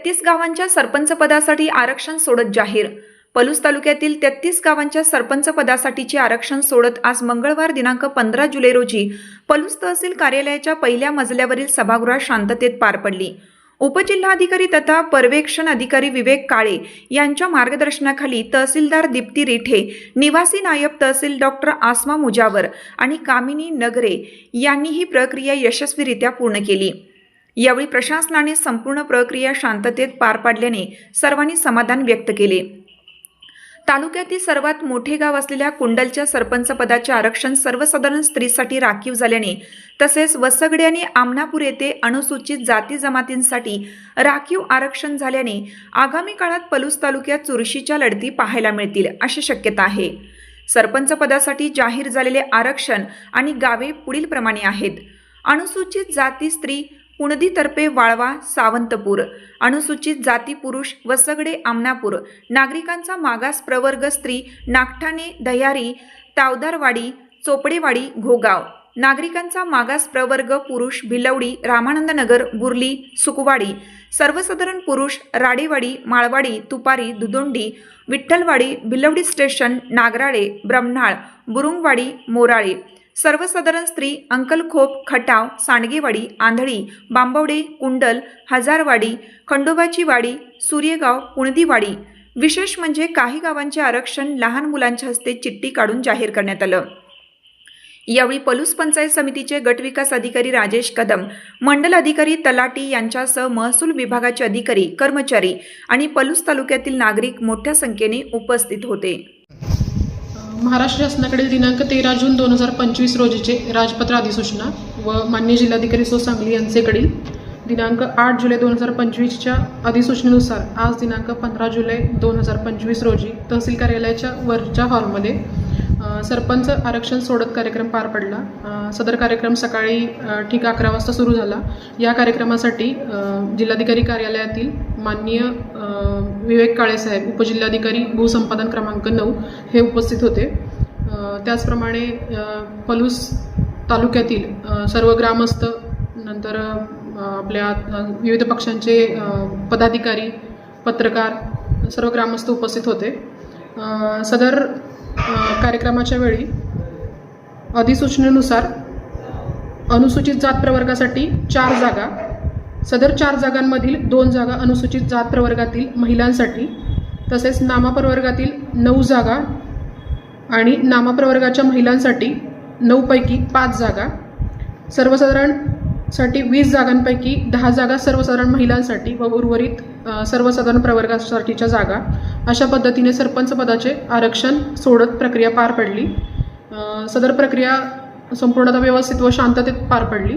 तेहतीस गावांच्या सरपंच पदासाठी आरक्षण सोडत जाहीर. पलूस तालुक्यातील तेहतीस गावांच्या सरपंच पदासाठीचे आरक्षण सोडत आज मंगळवार दिनांक पंधरा जुलै रोजी पलूस तहसील कार्यालयाच्या पहिल्या मजल्यावरील सभागृहात शांततेत पार पडली. उपजिल्हाधिकारी तथा पर्यवेक्षण अधिकारी विवेक काळे यांच्या मार्गदर्शनाखाली तहसीलदार दीप्ती रिठे निवासी नायब तहसील डॉक्टर आसमा मुजावर आणि कामिनी नगरे यांनी ही प्रक्रिया यशस्वीरित्या पूर्ण केली. यावेळी प्रशासनाने संपूर्ण प्रक्रिया शांततेत पार पाडल्याने सर्वांनी समाधान व्यक्त केले. तालुक्यातील सर्वात मोठे गाव असलेल्या कुंडलच्या सरपंचपदाचे आरक्षण सर्वसाधारण स्त्रीसाठी राखीव झाल्याने तसेच वसगडे आणि आमनापूर येथे अनुसूचित जाती जमातींसाठी राखीव आरक्षण झाल्याने आगामी काळात पलूस तालुक्यात चुरशीच्या लढती पाहायला मिळतील अशी शक्यता आहे. सरपंच पदासाठी जाहीर झालेले आरक्षण आणि गावे पुढील प्रमाणे आहेत. अनुसूचित जाती स्त्री कुणदीतर्फे वाळवा सावंतपूर. अनुसूचित जाती पुरुष वसगडे आमनापूर नागरिकांचा मागास प्रवर्ग स्त्री नागठाणे दह्यारी तावदारवाडी चोपडेवाडी घोगाव. नागरिकांचा मागास प्रवर्ग पुरुष भिलवडी रामानंदनगर बुर्ली सुकवाडी. सर्वसाधारण पुरुष राडेवाडी माळवाडी तुपारी दुदोंडी विठ्ठलवाडी भिलवडी स्टेशन नागराळे ब्रह्नाळ बुरुंगवाडी मोराळे. सर्वसाधारण स्त्री अंकलखोप खटाव सांडगेवाडी आंधळी बांबवडे कुंडल हजारवाडी खंडोबाची वाडी सूर्यगाव पुणदीवाडी विशेष म्हणजे काही गावांचे आरक्षण लहान मुलांच्या हस्ते चिठ्ठी काढून जाहीर करण्यात आलं. यावेळी पलूस पंचायत समितीचे गटविकास अधिकारी राजेश कदम मंडल अधिकारी तलाटी यांच्यासह महसूल विभागाचे अधिकारी कर्मचारी आणि पलूस तालुक्यातील नागरिक मोठ्या संख्येने उपस्थित होते. महाराष्ट्र शासनाकडील दिनांक तेरा जून दोन हजार पंचवीस रोजीचे राजपत्र अधिसूचना व मान्य जिल्हाधिकारी सो सांगली यांचेकडील दिनांक आठ जुलै दोन हजार पंचवीसच्या अधिसूचनेनुसार आज दिनांक पंधरा जुलै दोन हजार पंचवीस रोजी तहसील कार्यालयाच्या वरच्या हॉलमध्ये सरपंच आरक्षण सोडत कार्यक्रम पार पडला. सदर कार्यक्रम सकाळी ठीक अकरा वाजता सुरू झाला. या कार्यक्रमासाठी जिल्हाधिकारी कार्यालयातील माननीय विवेक काळेसाहेब उपजिल्हाधिकारी भूसंपादन क्रमांक नऊ हे उपस्थित होते. त्याचप्रमाणे पलूस तालुक्यातील सर्व ग्रामस्थ नंतर आपल्या विविध पक्षांचे पदाधिकारी पत्रकार सर्व ग्रामस्थ उपस्थित होते. सदर कार्यक्रमाच्या वेळी अधिसूचनेनुसार अनुसूचित जात प्रवर्गासाठी चार जागा सदर चार जागांमधील दोन जागा अनुसूचित जात प्रवर्गातील महिलांसाठी तसेच नामाप्रवर्गातील नऊ जागा आणि नामाप्रवर्गाच्या महिलांसाठी नऊपैकी पाच जागा सर्वसाधारणसाठी वीस जागांपैकी दहा जागा सर्वसाधारण महिलांसाठी व उर्वरित सर्वसाधारण प्रवर्गासाठीच्या जागा अशा पद्धतीने सरपंच पदाचे आरक्षण सोडत प्रक्रिया पार पडली. सदर प्रक्रिया संपूर्णतः व्यवस्थित व शांततेत पार पडली.